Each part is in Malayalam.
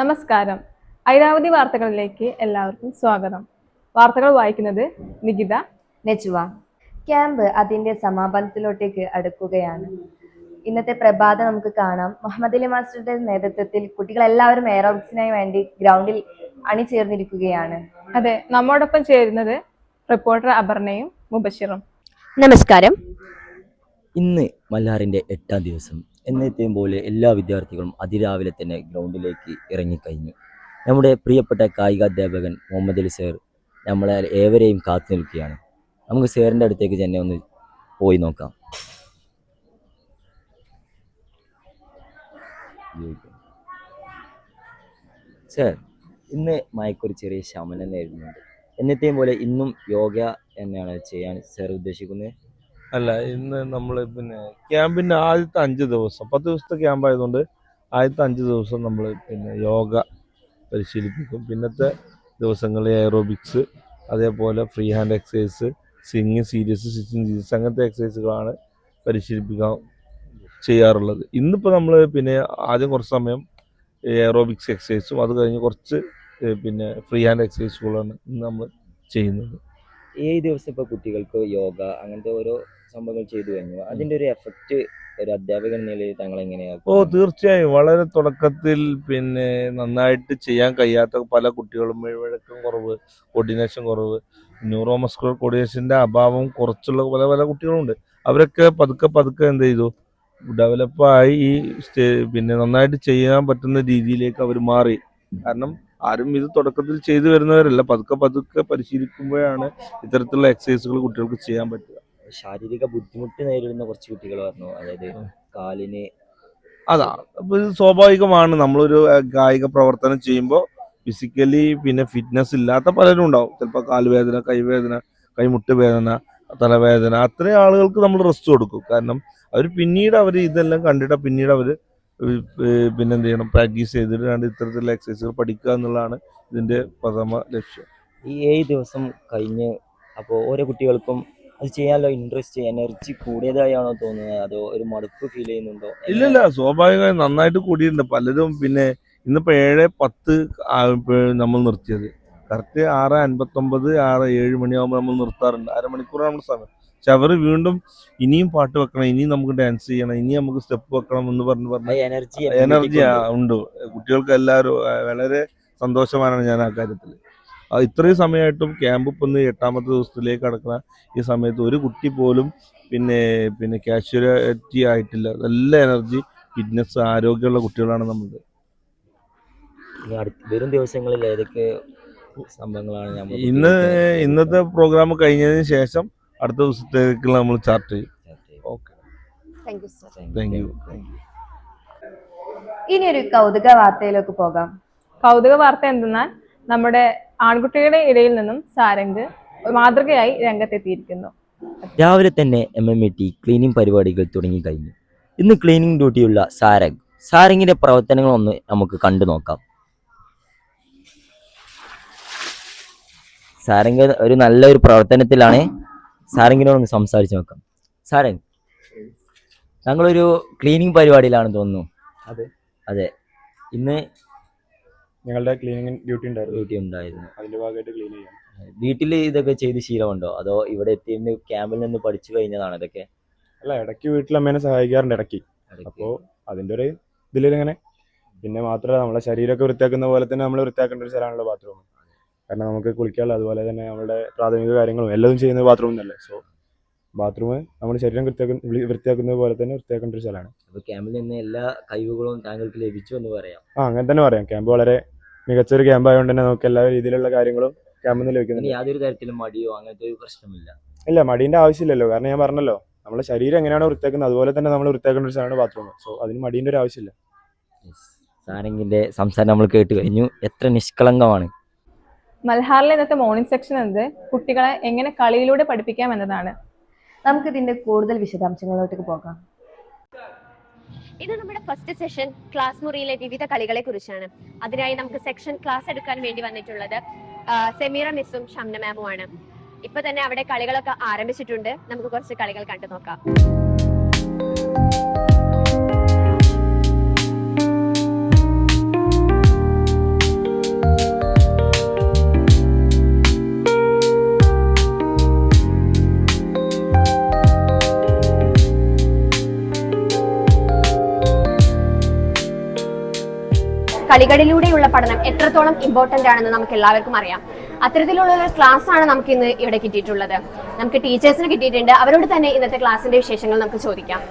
നമസ്കാരം. ഐരാവതി വാർത്തകളിലേക്ക് എല്ലാവർക്കും സ്വാഗതം. വാർത്തകൾ വായിക്കുന്നത് നികിത നെച്ചുവ. ക്യാമ്പ് അതിന്റെ സമാപനത്തിലോട്ടേക്ക് അടുക്കുകയാണ്. ഇന്നത്തെ പ്രഭാതം നമുക്ക് കാണാം. മുഹമ്മദ് അലി മാസ്റ്ററുടെ നേതൃത്വത്തിൽ കുട്ടികൾ എല്ലാവരും എയറോബിക്സിനായി വേണ്ടി ഗ്രൗണ്ടിൽ അണിചേർന്നിരിക്കുകയാണ്. അതെ നമ്മോടൊപ്പം ചേരുന്നത് റിപ്പോർട്ടർ അപർണയും മുബഷിറും. നമസ്കാരം. ഇന്ന് മല്ലാറിന്റെ എട്ടാം ദിവസം. എന്നത്തെയും പോലെ എല്ലാ വിദ്യാർത്ഥികളും അതിരാവിലെ തന്നെ ഗ്രൗണ്ടിലേക്ക് ഇറങ്ങിക്കഴിഞ്ഞു. നമ്മുടെ പ്രിയപ്പെട്ട കായികാധ്യാപകൻ മുഹമ്മദ് അലി സേർ നമ്മളെ ഏവരെയും കാത്തു നിൽക്കുകയാണ്. നമുക്ക് സേറിന്റെ അടുത്തേക്ക് തന്നെ ഒന്ന് പോയി നോക്കാം. സർ ഇന്ന് മയക്കൊരു ചെറിയ ശമനം നേരിടുന്നുണ്ട്. എന്നത്തെയും പോലെ ഇന്നും യോഗ എന്നാണ് ചെയ്യാൻ സർ ഉദ്ദേശിക്കുന്നത്. അല്ല ഇന്ന് നമ്മൾ പിന്നെ ക്യാമ്പിന്റെ ആദ്യത്തെ അഞ്ച് ദിവസം പത്ത് ദിവസത്തെ ക്യാമ്പ് ആയതുകൊണ്ട് ആദ്യത്തെ അഞ്ച് ദിവസം നമ്മൾ പിന്നെ യോഗ പരിശീലിപ്പിക്കും. പിന്നത്തെ ദിവസങ്ങളിൽ എയറോബിക്സ് അതേപോലെ free hand exercise singing serious stitching serious അങ്ങനത്തെ എക്സസൈസുകളാണ് പരിശീലിപ്പിക്കാൻ ചെയ്യാറുള്ളത്. ഇന്നിപ്പോൾ നമ്മൾ പിന്നെ ആദ്യം കുറച്ച് സമയം എയറോബിക്സ് എക്സസൈസും അത് കഴിഞ്ഞ് കുറച്ച് പിന്നെ ഫ്രീ ഹാൻഡ് എക്സസൈസുകളാണ് ഇന്ന് നമ്മൾ ചെയ്യുന്നത്. ഏഴ് ദിവസം ഇപ്പോൾ കുട്ടികൾക്ക് യോഗ അങ്ങനത്തെ ഓരോ സംഭവങ്ങൾ ചെയ്തു കഴിഞ്ഞു. അതിന്റെ ഒരു എഫക്റ്റ് ഒരു അധ്യാപകൻ നിലയിൽ താങ്കൾ എങ്ങനെയാണ് ഓ തീർച്ചയായും. വളരെ തുടക്കത്തിൽ പിന്നെ നന്നായിട്ട് ചെയ്യാൻ കഴിയാത്ത പല കുട്ടികളും മെഴുവഴക്കം കുറവ് കോർഡിനേഷൻ കുറവ് ന്യൂറോ മസ്കുലർ കോർഡിനേഷന്റെ അഭാവം കുറച്ചുള്ള പല പല കുട്ടികളുണ്ട്. അവരൊക്കെ പതുക്കെ പതുക്കെ എന്ത് ചെയ്തു? ഡെവലപ്പായി ഈ സ്റ്റേ പിന്നെ നന്നായിട്ട് ചെയ്യാൻ പറ്റുന്ന രീതിയിലേക്ക് അവർ മാറി. കാരണം ആരും ഇത് തുടക്കത്തിൽ ചെയ്തു വരുന്നവരല്ല. പതുക്കെ പതുക്കെ പരിശീലിക്കുമ്പോഴാണ് ഇത്തരത്തിലുള്ള എക്സസൈസുകൾ കുട്ടികൾക്ക് ചെയ്യാൻ പറ്റുക. ശാരീരിക ബുദ്ധിമുട്ട് നേരിടുന്ന കുറച്ച് കുട്ടികൾ പറഞ്ഞു അതായത് കാലിന് അതാ. സ്വാഭാവികമാണ്. നമ്മളൊരു കായിക പ്രവർത്തനം ചെയ്യുമ്പോൾ ഫിസിക്കലി പിന്നെ ഫിറ്റ്നസ് ഇല്ലാത്ത പലരും ഉണ്ടാവും. ചിലപ്പോൾ കാലുവേദന കൈവേദന കൈമുട്ട് വേദന തലവേദന അത്രയും ആളുകൾക്ക് നമ്മൾ റെസ്റ്റ് കൊടുക്കും. കാരണം അവർ പിന്നീട് അവർ ഇതെല്ലാം കണ്ടിട്ട് പിന്നീട് അവർ പിന്നെ എന്ത് ചെയ്യണം? പ്രാക്ടീസ് ചെയ്തിട്ട് ഇത്തരത്തിലുള്ള എക്സസൈസുകൾ പഠിക്കുക എന്നുള്ളതാണ് ഇതിന്റെ പ്രഥമ ലക്ഷ്യം. ഈ ഏഴ് ദിവസം കഴിഞ്ഞ് അപ്പോൾ ഓരോ കുട്ടികൾക്കും അത് ചെയ്യാനുള്ള ഇൻട്രസ്റ്റ് എനർജി കൂടിയതായാണോ തോന്നുന്നത്? അതോ ഒരു മടുപ്പ് ഫീൽ ചെയ്യുന്നുണ്ടോ? ഇല്ലല്ല സ്വാഭാവികമായി നന്നായിട്ട് കൂടിയിട്ടുണ്ട്. പലരും പിന്നെ ഇന്നിപ്പോ ഏഴ് പത്ത് നമ്മൾ നിർത്തിയത്. കറക്റ്റ് ആറ് അൻപത്തൊമ്പത് ആറ് ഏഴ് മണിയാകുമ്പോൾ നമ്മൾ നിർത്താറുണ്ട്. അരമണിക്കൂറാണ് സമയം. പക്ഷെ അവർ വീണ്ടും ഇനിയും പാട്ട് വെക്കണം ഇനിയും നമുക്ക് ഡാൻസ് ചെയ്യണം ഇനി നമുക്ക് സ്റ്റെപ്പ് വെക്കണം എന്ന് പറഞ്ഞ് പറഞ്ഞ എനർജി എനർജി ഉണ്ട്. കുട്ടികൾക്ക് എല്ലാവരും വളരെ സന്തോഷമാണ് ഞാൻ ആ കാര്യത്തിൽ ഇത്രയും സമയമായിട്ടും ക്യാമ്പ് ഇപ്പം ഇന്ന് എട്ടാമത്തെ ദിവസത്തിലേക്ക് കടക്കുന്ന ഈ സമയത്ത് ഒരു കുട്ടി പോലും പിന്നെ പിന്നെ കാഷ്വാലിറ്റി ആയിട്ടില്ല. നല്ല എനർജി ഫിറ്റ്നസ് ആരോഗ്യമുള്ള കുട്ടികളാണ് നമ്മൾ വരും ദിവസങ്ങളിൽ ഏതൊക്കെ സംഭവങ്ങളാണ് നമ്മൾ ഇന്ന് ഇന്നത്തെ പ്രോഗ്രാം കഴിഞ്ഞതിന് ശേഷം അടുത്ത ദിവസത്തേക്ക് നമ്മൾ ചാർട്ട് ചെയ്യും. ഓക്കെ സർ താങ്ക് യു ഇനി ഒരു കൗതുക വാർത്തയിലേക്ക് പോകാം. കൗതുക വാർത്ത എന്തെന്നാൽ നമ്മുടെ ആൺകുട്ടികളുടെ ഇടയിൽ നിന്നും സാരംഗ് മാതൃകയായി രംഗത്തെത്തിയിരിക്കുന്നു. രാവിലെ തന്നെ M M A T cleaning പരിപാടികൾ തുടങ്ങി കഴിഞ്ഞു. ഇന്ന് ക്ലീനിങ് ഡ്യൂട്ടിയുള്ള സാരംഗ് സാരംഗിന്റെ പ്രവർത്തനങ്ങളൊന്ന് നമുക്ക് കണ്ടു നോക്കാം. സാരംഗ് ഒരു നല്ലൊരു പ്രവർത്തനത്തിലാണ്. സാരംഗിനോടൊന്ന് സംസാരിച്ചു നോക്കാം. സാരംഗ് ഞങ്ങളൊരു ക്ലീനിങ് പരിപാടിയിലാണെന്ന് തോന്നുന്നു. അതെ. അതെ. ഇന്ന് ഞങ്ങളുടെ ക്ലീനിങ് ഡ്യൂട്ടി ഉണ്ടായിരുന്നു. ഡ്യൂട്ടി ഉണ്ടായിരുന്നു. അതിന്റെ ഭാഗമായിട്ട് ക്ലീൻ ചെയ്യാം. വീട്ടിൽ ഇതൊക്കെ ചെയ്ത് ശീലമുണ്ടോ? അതോ ഇവിടെ എത്തിയതിന് ക്യാമ്പിൽ നിന്ന് പഠിച്ചു കഴിഞ്ഞതാണ് ഇതൊക്കെ? അല്ല ഇടയ്ക്ക് വീട്ടിൽ അമ്മേനെ സഹായിക്കാറുണ്ട് ഇടയ്ക്ക്. അപ്പോൾ അതിന്റെ ഒരു ഇതിലിങ്ങനെ പിന്നെ മാത്രമല്ല നമ്മളെ ശരീരമൊക്കെ വൃത്തിയാക്കുന്ന പോലെ തന്നെ നമ്മൾ വൃത്തിയാക്കേണ്ട ഒരു സ്ഥലമാണല്ലോ ബാത്റൂം കാരണം നമുക്ക് കുളിക്കാനുള്ള അതുപോലെ തന്നെ നമ്മുടെ പ്രാഥമിക കാര്യങ്ങളും എല്ലാം ചെയ്യുന്ന ബാത്റൂമിൽ നിന്നല്ലേ സോ ബാത്റൂം നമ്മുടെ ശരീരം വൃത്തിയാക്കുന്ന വൃത്തിയാക്കുന്നത് പോലെ തന്നെ വൃത്തിയാക്കേണ്ട ഒരു സ്ഥലമാണ്. അപ്പൊ ക്യാമ്പിൽ നിന്ന് എല്ലാ കഴിവുകളും താങ്കൾക്ക് ലഭിച്ചു എന്ന് പറയാം. ആ അങ്ങനെ തന്നെ പറയാം. ക്യാമ്പ് വളരെ മികച്ചൊരു ക്യാമ്പ് ആയതുകൊണ്ട് തന്നെ നമുക്ക് എല്ലാ രീതിയിലുള്ള കാര്യങ്ങളും ക്യാമ്പിൽ നിന്ന് ലഭിക്കുന്നുണ്ട്. യാതൊരു തരത്തിലും മടിയോ അങ്ങനത്തെ ഒരു പ്രശ്നമില്ല. ഇല്ല മടീന്റെ ആവശ്യമില്ലല്ലോ. കാരണം ഞാൻ പറഞ്ഞല്ലോ നമ്മുടെ ശരീരം എങ്ങനെയാണ് വൃത്തിയാക്കുന്നത് അതുപോലെ തന്നെ നമ്മൾ വൃത്തിയാക്കുന്ന ഒരു സ്ഥലമാണ് ബാത്റൂം. സോ അതിന് മടീന്റെ ഒരു ആവശ്യമില്ല. സാരംഗിന്റെ സംസാരം നമ്മൾ കേട്ട് കഴിഞ്ഞു. എത്ര നിഷ്കളങ്കമാണ്. മൽഹാറിലെ ഇന്നത്തെ മോർണിംഗ് സെക്ഷൻ എന്നത് കുട്ടികളെ എങ്ങനെ കളിയിലൂടെ പഠിപ്പിക്കാം എന്നതാണ്. നമുക്ക് ഇതിന്റെ കൂടുതൽ വിശദാംശങ്ങളിലോട്ടേക്ക് പോകാം. ഇത് നമ്മുടെ ഫസ്റ്റ് സെഷൻ ക്ലാസ് മുറിയിലെ വിവിധ കളികളെ കുറിച്ചാണ്. അതിനായി നമുക്ക് സെക്ഷൻ ക്ലാസ് എടുക്കാൻ വേണ്ടി വന്നിട്ടുള്ളത് സെമീറ മിസ്സും ഷംന മാമുമാണ് ഇപ്പൊ തന്നെ അവിടെ കളികളൊക്കെ ആരംഭിച്ചിട്ടുണ്ട്. നമുക്ക് കുറച്ച് കളികൾ കണ്ടു നോക്കാം. കളികളിലൂടെയുള്ള പഠനം എത്രത്തോളം ഇമ്പോർട്ടന്റ് ആണെന്ന് നമുക്ക് എല്ലാവർക്കും അറിയാം. അത്തരത്തിലുള്ള ഒരു ക്ലാസ് ആണ് നമുക്ക് ഇന്ന് ഇവിടെ കിട്ടിയിട്ടുള്ളത്. നമുക്ക് ടീച്ചേഴ്സിന് കിട്ടിയിട്ടുണ്ട്. അവരോട് തന്നെ ഇന്നത്തെ ക്ലാസിന്റെ വിശേഷങ്ങൾ നമുക്ക് ചോദിക്കാം.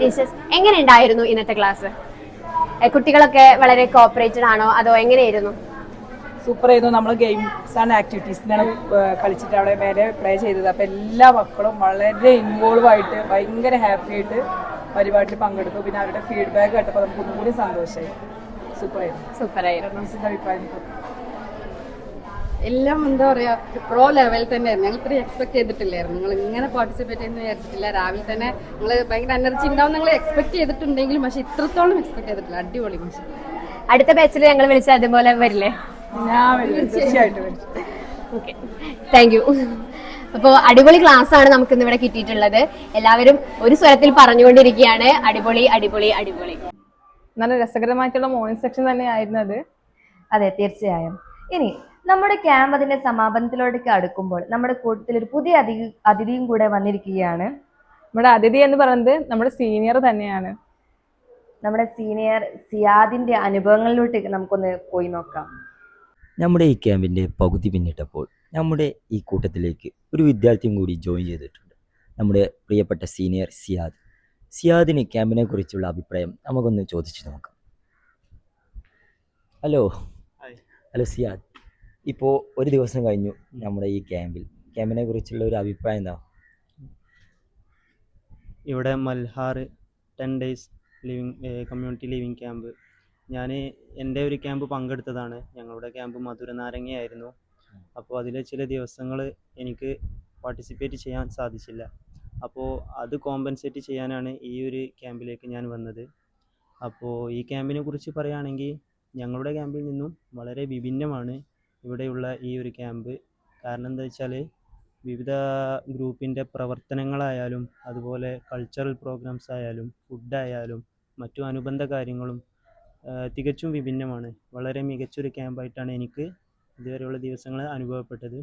ടീച്ചേഴ്സ് എങ്ങനെ ഉണ്ടായിരുന്നു ഇന്നത്തെ ക്ലാസ് കുട്ടികളൊക്കെ വളരെ കോപ്പറേറ്റഡ് ആണോ? അതോ എങ്ങനെയായിരുന്നു? സൂപ്പർ ആയിരുന്നു. നമ്മൾ ഗെയിംസ് ആൻഡ് ആക്ടിവിറ്റീസിനാണ് കളിച്ചിട്ട് അവിടെ മേലെ പ്ലേ ചെയ്തത്. അപ്പം എല്ലാ മക്കളും വളരെ ഇൻവോൾവ് ആയിട്ട് ഭയങ്കര ഹാപ്പി ആയിട്ട് പരിപാടിയിൽ പങ്കെടുത്തു. പിന്നെ അവരുടെ ഫീഡ്ബാക്ക് കേട്ടപ്പോൾ നമുക്ക് ഒന്നുകൂടി സന്തോഷമായി സൂപ്പർ ആയിരുന്നു സൂപ്പർ ആയിരുന്നു മിസ്സിന്റെ അഭിപ്രായം എല്ലാം എന്താ പറയാ പ്രോ ലെവൽ തന്നെ ഞങ്ങൾ ഇത്രയും എക്സ്പെക്ട് ചെയ്തിട്ടില്ലായിരുന്നു. നിങ്ങൾ ഇങ്ങനെ പാർട്ടിസിപ്പേറ്റ് ചെയ്യുന്ന വിചാരിച്ചിട്ടില്ല. രാവിലെ തന്നെ നിങ്ങൾ ഭയങ്കര എനർജി ഉണ്ടാവും നിങ്ങൾ എക്സ്പെക്ട് ചെയ്തിട്ടുണ്ടെങ്കിലും പക്ഷെ ഇത്രത്തോളം എക്സ്പെക്ട് ചെയ്തിട്ടില്ല. അടിപൊളി പക്ഷെ അടുത്ത ബാച്ചിൽ ഞങ്ങൾ വിളിച്ച അതുപോലെ വരില്ലേ? ഞാൻ തീർച്ചയായിട്ടും വരും. ഓക്കെ താങ്ക് യു അപ്പോൾ അടിപൊളി ക്ലാസ് ആണ് നമുക്ക് ഇന്ന് ഇവിടെ കിട്ടിയിട്ടുള്ളത്. എല്ലാവരും ഒരു സ്വരത്തിൽ പറഞ്ഞുകൊണ്ടിരിക്കുകയാണ്. അടിപൊളി അടിപൊളി അടിപൊളി. നല്ല രസകരമായിട്ടുള്ള മോർണിംഗ് സെക്ഷൻ തന്നെയായിരുന്നു അത്. അതെ തീർച്ചയായും. ഇനി നമ്മുടെ ക്യാമ്പ് അതിന്റെ സമാപനത്തിലോട്ടേക്ക് അടുക്കുമ്പോൾ നമ്മുടെ കൂട്ടത്തിൽ ഒരു പുതിയ അതിഥി അതിഥിയും കൂടെ വന്നിരിക്കുകയാണ്. നമ്മുടെ അതിഥി എന്ന് പറയുന്നത് നമ്മുടെ സീനിയർ തന്നെയാണ്. നമ്മുടെ സീനിയർ സിയാദിന്റെ അനുഭവങ്ങളിലോട്ടേക്ക് നമുക്കൊന്ന് പോയി നോക്കാം. നമ്മുടെ ഈ ക്യാമ്പിന്റെ പകുതി പിന്നിട്ടപ്പോൾ നമ്മുടെ ഈ കൂട്ടത്തിലേക്ക് ഒരു വിദ്യാർത്ഥിയും കൂടി ജോയിൻ ചെയ്തിട്ടുണ്ട്. നമ്മുടെ പ്രിയപ്പെട്ട സീനിയർ സിയാദ്. സിയാദിന് ക്യാമ്പിനെ കുറിച്ചുള്ള അഭിപ്രായം നമുക്കൊന്ന് ചോദിച്ചു നോക്കാം. Hello hello Siyad. ഇപ്പോൾ ഒരു ദിവസം കഴിഞ്ഞു നമ്മുടെ ഈ ക്യാമ്പിൽ ക്യാമ്പിനെ കുറിച്ചുള്ള ഒരു അഭിപ്രായം എന്താ? ഇവിടെ Malhar ten days living community living camp ഞാൻ എന്റെ ഒരു ക്യാമ്പ് പങ്കെടുത്തതാണ്. ഞങ്ങളുടെ ക്യാമ്പ് മധുര നാരങ്ങയായിരുന്നു അപ്പോൾ അതിലെ ചില ദിവസങ്ങൾ എനിക്ക് പാർട്ടിസിപ്പേറ്റ് ചെയ്യാൻ സാധിച്ചില്ല. അപ്പോൾ അത് കോമ്പൻസേറ്റ് ചെയ്യാനാണ് ഈ ഒരു ക്യാമ്പിലേക്ക് ഞാൻ വന്നത്. അപ്പോൾ ഈ ക്യാമ്പിനെ കുറിച്ച് പറയുകയാണെങ്കിൽ ഞങ്ങളുടെ ക്യാമ്പിൽ നിന്നും വളരെ വിഭിന്നമാണ് ഇവിടെയുള്ള ഈ ഒരു ക്യാമ്പ് കാരണം എന്താ വെച്ചാൽ വിവിധ ഗ്രൂപ്പിന്റെ പ്രവർത്തനങ്ങളായാലും അതുപോലെ കൾച്ചറൽ പ്രോഗ്രാംസ് ആയാലും ഫുഡായാലും മറ്റു അനുബന്ധ കാര്യങ്ങളും തികച്ചും വിഭിന്നമാണ്. വളരെ മികച്ചൊരു ക്യാമ്പായിട്ടാണ് എനിക്ക് ഇതുവരെയുള്ള ദിവസങ്ങൾ അനുഭവപ്പെട്ടത്.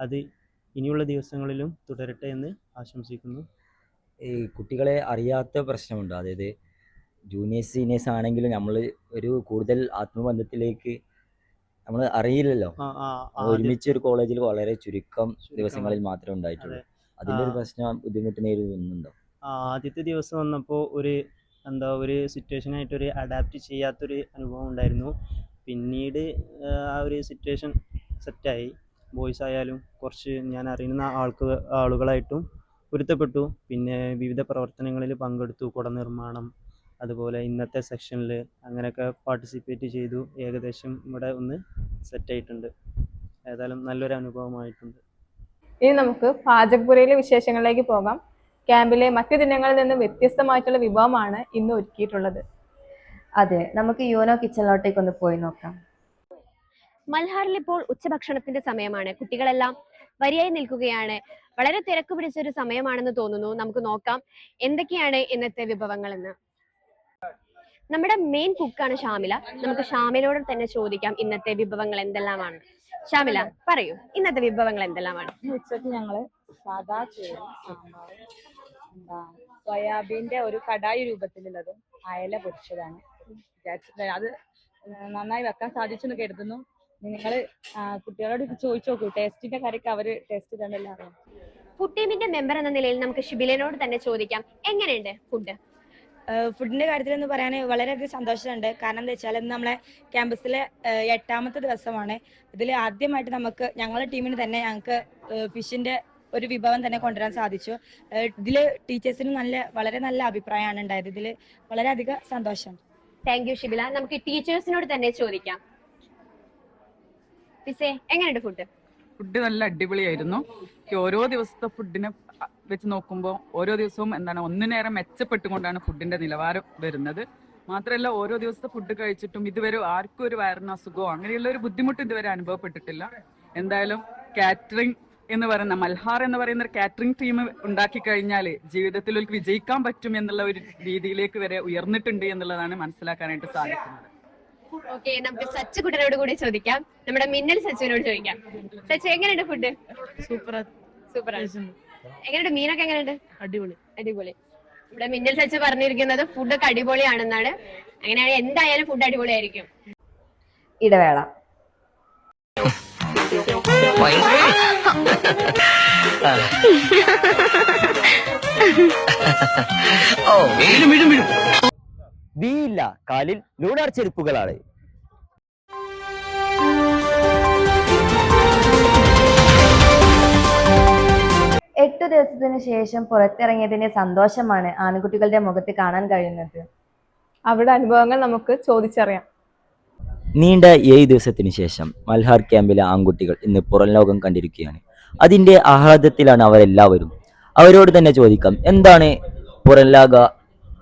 അത് ഇനിയുള്ള ദിവസങ്ങളിലും തുടരട്ടെ എന്ന് ആശംസിക്കുന്നു. ഈ കുട്ടികളെ അറിയാത്ത പ്രശ്നമുണ്ട്. അതായത് ജൂനിയേഴ്സ് സീനിയേഴ്സ് ആണെങ്കിലും നമ്മൾ ഒരു കൂടുതൽ ആത്മബന്ധത്തിലേക്ക് നമ്മൾ അറിയില്ലല്ലോ. ഒരുമിച്ച് ഒരു കോളേജിൽ വളരെ ചുരുക്കം ദിവസങ്ങളിൽ മാത്രമേ ഉണ്ടായിട്ടുള്ളൂ. അതെ. അതിന്റെ ഒരു പ്രശ്നം ബുദ്ധിമുട്ട് നേരിടുന്നുണ്ടോ ആദ്യത്തെ ദിവസം വന്നപ്പോൾ ഒരു എന്താ ഒരു സിറ്റുവേഷനായിട്ട് ഒരു അഡാപ്റ്റ് ചെയ്യാത്തൊരു അനുഭവം ഉണ്ടായിരുന്നു. പിന്നീട് ആ, ഒരു സിറ്റുവേഷൻ സെറ്റായി ബോയ്സ് ആയാലും കുറച്ച് ഞാൻ അറിയുന്ന ആൾക്ക് ആളുകളായിട്ടും പൊരുത്തപ്പെട്ടു. പിന്നെ വിവിധ പ്രവർത്തനങ്ങളിൽ പങ്കെടുത്തു. കുട നിർമ്മാണം അതുപോലെ ഇന്നത്തെ സെക്ഷനിൽ അങ്ങനെയൊക്കെ പാർട്ടിസിപ്പേറ്റ് ചെയ്തു. ഏകദേശം ഇവിടെ ഒന്ന് സെറ്റായിട്ടുണ്ട് ഏതായാലും നല്ലൊരു അനുഭവമായിട്ടുണ്ട്. ഇനി നമുക്ക് പാചകപുരയിലെ വിശേഷങ്ങളിലേക്ക് പോകാം. ക്യാമ്പിലെ മറ്റു ദിനങ്ങളിൽ നിന്ന് വ്യത്യസ്തമായിട്ടുള്ള വിഭവമാണ് ഇന്ന് ഒരുക്കിയിട്ടുള്ളത്. അതെ നമുക്ക് യൂനോ കിച്ചണിലോട്ടേക്ക് ഒന്ന് പോയി നോക്കാം. മൽഹാറിൽ ഇപ്പോൾ ഉച്ചഭക്ഷണത്തിന്റെ സമയമാണ്. കുട്ടികളെല്ലാം വരിയായി നിൽക്കുകയാണ്. വളരെ തിരക്ക് പിടിച്ച ഒരു സമയമാണെന്ന് തോന്നുന്നു. നമുക്ക് നോക്കാം. എന്തൊക്കെയാണ് ഇന്നത്തെ വിഭവങ്ങൾ എന്ന് നമ്മുടെ മെയിൻ കുക്കാണ് ഷാമില. നമുക്ക് ഷാമിലോട് തന്നെ ചോദിക്കാം ഇന്നത്തെ വിഭവങ്ങൾ എന്തെല്ലാമാണ്. ഷാമില പറയൂ. ഇന്നത്തെ വിഭവങ്ങൾ എന്തെല്ലാമാണ്? ഉച്ചയ്ക്ക് ഞങ്ങൾ സാദാ ചോറ് സാമ്പാർ എന്താ സോയാബീന്റെ ഒരു കടായി രൂപത്തിലുള്ളതും അയല പൊരിച്ചതാണ്. അത് നന്നായി വെക്കാൻ സാധിച്ചു എന്ന് കരുതുന്നു നിങ്ങൾ കുട്ടികളോട് ചോദിച്ചു നോക്കൂ. ടേസ്റ്റിന്റെ കാര്യമൊക്കെ അവർ ടേസ്റ്റ് ചെയ്തല്ലോ അറിയാം. ഫുഡ് ടീമിന്റെ മെമ്പർ എന്ന നിലയിൽ നമുക്ക് ഷിബിലിനോട് തന്നെ ചോദിക്കാം. എങ്ങനെയുണ്ട് ഫുഡ്? ഫുഡിന്റെ കാര്യത്തിൽ എന്ന് പറയാൻ വളരെയധികം സന്തോഷമുണ്ട്. കാരണം എന്താ വെച്ചാൽ ഇന്ന് നമ്മളെ ക്യാമ്പസിലെ എട്ടാമത്തെ ദിവസമാണ്. ഇതിൽ ആദ്യമായിട്ട് നമുക്ക് ഞങ്ങളുടെ ടീമിന് തന്നെ ഞങ്ങൾക്ക് ഫിഷിന്റെ ഒരു വിഭവം തന്നെ കൊണ്ടുവരാൻ സാധിച്ചു. ഇതിൽ ടീച്ചേഴ്സിന് നല്ല വളരെ നല്ല അഭിപ്രായമാണ് ഉണ്ടായത്. ഇതിൽ വളരെയധികം സന്തോഷം താങ്ക് യു ഷിബില നമുക്ക് ടീച്ചേഴ്സിനോട് തന്നെ ചോദിക്കാം. പിസേ എങ്ങനെയുണ്ട് ഫുഡ് ഫുഡ് നല്ല അടിപൊളിയായിരുന്നു. ഓരോ ദിവസത്തെ ഫുഡിനെ വെച്ച് നോക്കുമ്പോൾ ഓരോ ദിവസവും എന്താണ് ഒന്നിനേറെ മെച്ചപ്പെട്ടുകൊണ്ടാണ് ഫുഡിന്റെ നിലവാരം വരുന്നത്. മാത്രമല്ല ഓരോ ദിവസത്തെ ഫുഡ് കഴിച്ചിട്ടും ഇതുവരെ ആർക്കും ഒരു വയറിന് അസുഖമോ അങ്ങനെയുള്ള ഒരു ബുദ്ധിമുട്ട് ഇതുവരെ അനുഭവപ്പെട്ടിട്ടില്ല. എന്തായാലും കാറ്ററിംഗ് എന്ന് പറയുന്ന മൽഹാർ എന്ന് പറയുന്ന ഒരു കാറ്ററിംഗ് ടീം ഉണ്ടാക്കി കഴിഞ്ഞാൽ ജീവിതത്തിൽ ഒരു വിജയിക്കാൻ പറ്റും എന്നുള്ള ഒരു രീതിയിലേക്ക് വരെ ഉയർന്നിട്ടുണ്ട് എന്നുള്ളതാണ് മനസ്സിലാക്കാനായിട്ട് സാധിക്കുന്നത്. ഓക്കെ നമുക്ക് സച്ച് കുട്ടനോട് കൂടി ചോദിക്കാം. നമ്മുടെ മിന്നൽ സച്ചുവിനോട് ചോദിക്കാം. സച്ചു എങ്ങനെയുണ്ട് ഫുഡ് സൂപ്പർ സൂപ്പർ എങ്ങനെയുണ്ട്? മീനൊക്കെ എങ്ങനെയുണ്ട്? അടിപൊളി. അടിപൊളി. ഇവിടെ മിന്നൽ സച്ച് പറഞ്ഞിരിക്കുന്നത് ഫുഡൊക്കെ അടിപൊളിയാണെന്നാണ്. അങ്ങനെയാണ് എന്തായാലും ഫുഡ് അടിപൊളിയായിരിക്കും. ഇടവേള. വീയില്ല കാലിൽ ലൂണാർ ചെരുപ്പുകളാണ് എട്ടു ദിവസത്തിന് ശേഷം പുറത്തിറങ്ങിയതിന്റെ സന്തോഷമാണ് ആൺകുട്ടികളുടെ മുഖത്ത് കാണാൻ കഴിയുന്നത്. അവിടെ അനുഭവങ്ങൾ നമുക്ക് ചോദിച്ചറിയാം. നീണ്ട ഏഴ് ദിവസത്തിന് ശേഷം മൽഹാർ ക്യാമ്പിലെ ആൺകുട്ടികൾ ഇന്ന് പുറം ലോകം കണ്ടിരിക്കുകയാണ്. അതിന്റെ ആഹ്ലാദത്തിലാണ് അവരെല്ലാവരും. അവരോട് തന്നെ ചോദിക്കാം എന്താണ് പുറം ലോക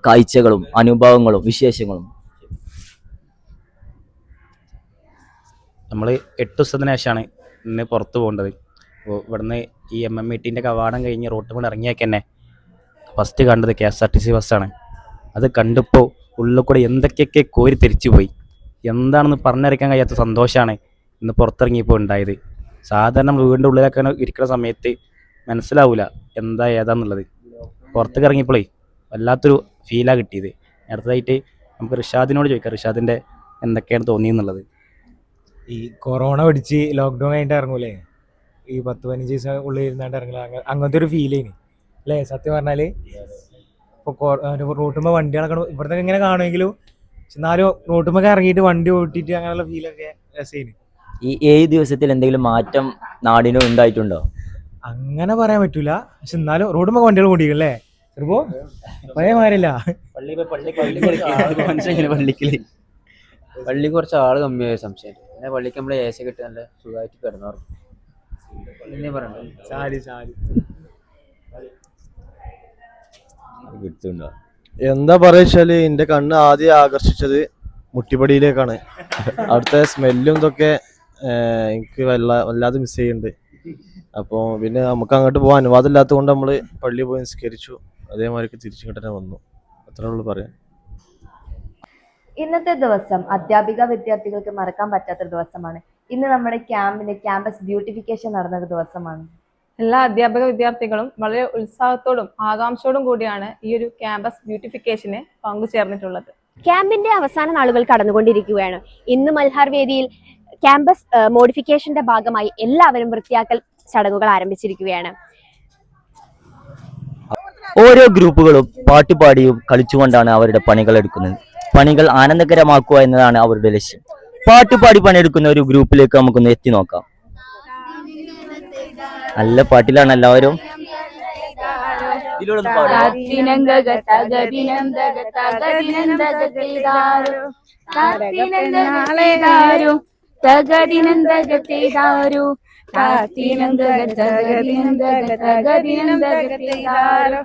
കാഴ്ചകളും അനുഭവങ്ങളും വിശേഷങ്ങളും? നമ്മൾ എട്ട് ദിവസത്തിന് ശേഷമാണ് ഇന്ന് പുറത്ത് പോകേണ്ടത്. അപ്പോൾ ഇവിടുന്ന് ഈ എം എം ഇ ടീന്റെ കവാടം കഴിഞ്ഞ് റോട്ട് കൂടെ ഇറങ്ങിയൊക്കെ തന്നെ ഫസ്റ്റ് കണ്ടത് K S R T C ബസ്സാണ് അത് കണ്ടപ്പോൾ ഉള്ളിൽ കൂടെ എന്തൊക്കെയൊക്കെ കോരി തിരിച്ചു പോയി എന്താണെന്ന് പറഞ്ഞറിയിക്കാൻ കഴിയാത്ത സന്തോഷമാണ് ഇന്ന് പുറത്തിറങ്ങിയപ്പോൾ ഉണ്ടായത്. സാധാരണ വീടിന്റെ ഉള്ളിലൊക്കെ ഇരിക്കുന്ന സമയത്ത് മനസ്സിലാവില്ല എന്താ ഏതാന്നുള്ളത്. പുറത്തേക്ക് ഇറങ്ങിയപ്പോഴേ വല്ലാത്തൊരു ഫീലാണ് കിട്ടിയത്. അടുത്തതായിട്ട് നമുക്ക് റിഷാദിനോട് ചോദിക്കാം റിഷാദിന്റെ എന്തൊക്കെയാണ് തോന്നിയെന്നുള്ളത് ഈ കൊറോണ പിടിച്ച് ലോക്ക്ഡൗൺ ആയിട്ട് ഇറങ്ങൂലേ? ഈ പത്ത് പതിനഞ്ച് ദിവസം ഉള്ളിൽ ഇരുന്നാണ്ട് ഇറങ്ങില്ല അങ്ങനത്തെ ഒരു ഫീലിന് അല്ലേ? സത്യം പറഞ്ഞാൽ ഇപ്പോൾ റൂട്ടുമ്പോൾ വണ്ടികളൊക്കെ ഇവിടുന്ന് ഇങ്ങനെ കാണുമെങ്കിലും എന്നാലും റൂട്ടുമ്പോൾ ഇറങ്ങിയിട്ട് വണ്ടി ഓട്ടിട്ട് അങ്ങനെയുള്ള ഫീലൊക്കെ രസേന്. ഈ ഏഴ് ദിവസത്തിൽ എന്തെങ്കിലും മാറ്റം നാടിനോ ഉണ്ടായിട്ടുണ്ടോ? അങ്ങനെ പറയാൻ പറ്റൂല. പക്ഷെ എന്നാലും റോഡുമ്പോൾ വണ്ടികൾ കൂടിയല്ലേ ചെറുപ്പോ പഴയ മാറില്ല പള്ളി പള്ളി പള്ളിക്ക്. പള്ളി കുറച്ച് ആൾ കമ്മിയായ സംശയം. പിന്നെ പള്ളിക്ക് നമ്മൾ ഏശ കിട്ടി നല്ല സുഖമായിട്ട് കിടന്നു പറഞ്ഞു പറയണ്ടോ കിട്ടുന്നുണ്ടോ? എന്താ പറയുക എന്റെ കണ്ണ് ആദ്യം ആകർഷിച്ചത് മുട്ടിപ്പടിയിലേക്കാണ്. അവിടുത്തെ സ്മെല്ലും ഇതൊക്കെ എനിക്ക് വല്ല വല്ലാതെ മിസ് ചെയ്യുന്നുണ്ട് അപ്പോൾ പിന്നെ നമുക്ക് അങ്ങോട്ട് പോകാൻ അനുവാദം ഇല്ലാത്തത് കൊണ്ട് നമ്മൾ പള്ളിയിൽ പോയി നിസ്കരിച്ചു. അതേമാതിരി തിരിച്ചു കിട്ടാൻ വന്നു. അത്രേ ഉള്ളൂ പറയാൻ. ഇന്നത്തെ ദിവസം അധ്യാപിക വിദ്യാർത്ഥികൾക്ക് മറക്കാൻ പറ്റാത്തൊരു ദിവസമാണ്. ഇന്ന് നമ്മുടെ ക്യാമ്പിന്റെ ക്യാമ്പസ് ബ്യൂട്ടിഫിക്കേഷൻ നടന്നൊരു ദിവസമാണ്. എല്ലാ അധ്യാപക വിദ്യാർത്ഥികളും വളരെ ഉത്സാഹത്തോടും ആകാംക്ഷയോടും കൂടിയാണ് ഈ ഒരു ക്യാമ്പസ് ബ്യൂട്ടിഫിക്കേഷന് പങ്കുചേർന്നിട്ടുള്ളത്. ക്യാമ്പിന്റെ അവസാന നാളുകൾ കടന്നുകൊണ്ടിരിക്കുകയാണ്. ഇന്ന് മൽഹാർ വേദിയിൽ ക്യാമ്പസ് മോഡിഫിക്കേഷന്റെ ഭാഗമായി എല്ലാവരും വൃത്തിയാക്കൽ ചടങ്ങുകൾ ആരംഭിച്ചിരിക്കുകയാണ്. ഓരോ ഗ്രൂപ്പുകളും പാട്ടുപാടിയും കളിച്ചുകൊണ്ടാണ് അവരുടെ പണികൾ എടുക്കുന്നത്. പണികൾ ആനന്ദകരമാക്കുക എന്നതാണ് അവരുടെ ലക്ഷ്യം. പാട്ടുപാടി പണിയെടുക്കുന്ന ഒരു ഗ്രൂപ്പിലേക്ക് നമുക്കൊന്ന് എത്തി നോക്കാം. നല്ല പാട്ടിലാണ് എല്ലാവരും? തകതിനന്തകത്തേതാരു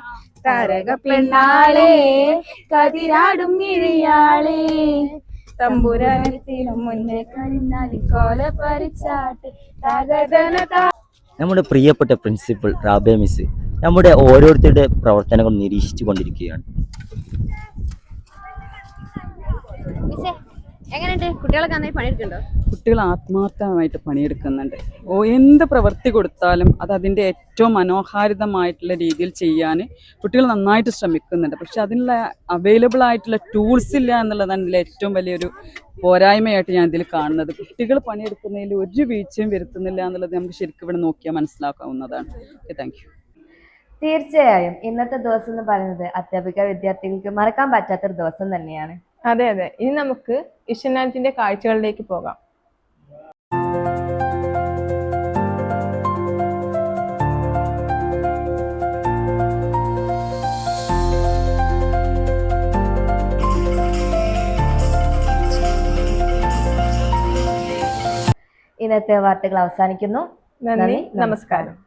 താരക പെണ്ണാളെ കതിരാടും ഇഴയാളെ തമ്പുരാനത്തിനും മുന്നേ കരിന്നാലി കോല പരിച്ചാട്ട് തകതന നമ്മുടെ പ്രിയപ്പെട്ട പ്രിൻസിപ്പൽ റാബെ മിസ് നമ്മുടെ ഓരോരുത്തരുടെ പ്രവർത്തനങ്ങൾ നിരീക്ഷിച്ചു കൊണ്ടിരിക്കുകയാണ് എങ്ങനെയുണ്ട്? കുട്ടികളൊക്കെ നന്നായി പണിയെടുക്കണ്ടോ കുട്ടികൾ ആത്മാർത്ഥമായിട്ട് പണിയെടുക്കുന്നുണ്ട്. ഓ എന്ത് പ്രവൃത്തി കൊടുത്താലും അത് അതിന്റെ ഏറ്റവും മനോഹാരിതമായിട്ടുള്ള രീതിയിൽ ചെയ്യാൻ കുട്ടികൾ നന്നായിട്ട് ശ്രമിക്കുന്നുണ്ട്. പക്ഷെ അതിനുള്ള അവൈലബിൾ ആയിട്ടുള്ള ടൂൾസ് ഇല്ല എന്നുള്ളതാണ് ഇതിലെ ഏറ്റവും വലിയൊരു പോരായ്മയായിട്ട് ഞാൻ ഇതിൽ കാണുന്നത്. കുട്ടികൾ പണിയെടുക്കുന്നതിൽ ഒരു വീഴ്ചയും വരുത്തുന്നില്ല എന്നുള്ളത് നമുക്ക് ശരിക്കും ഇവിടെ നോക്കിയാൽ മനസ്സിലാക്കാവുന്നതാണ്. ഓക്കെ താങ്ക് യു തീർച്ചയായും. ഇന്നത്തെ ദിവസം എന്ന് പറയുന്നത് അധ്യാപിക വിദ്യാർത്ഥികൾക്ക് മറക്കാൻ പറ്റാത്തൊരു ദിവസം തന്നെയാണ്. അതെ അതെ. ഇനി നമുക്ക് ഇഷനാറ്റിന്റെ കാഴ്ചകളിലേക്ക് പോകാം. ഇന്നത്തെ വാർത്തകൾ അവസാനിക്കുന്നു. നന്ദി നമസ്കാരം.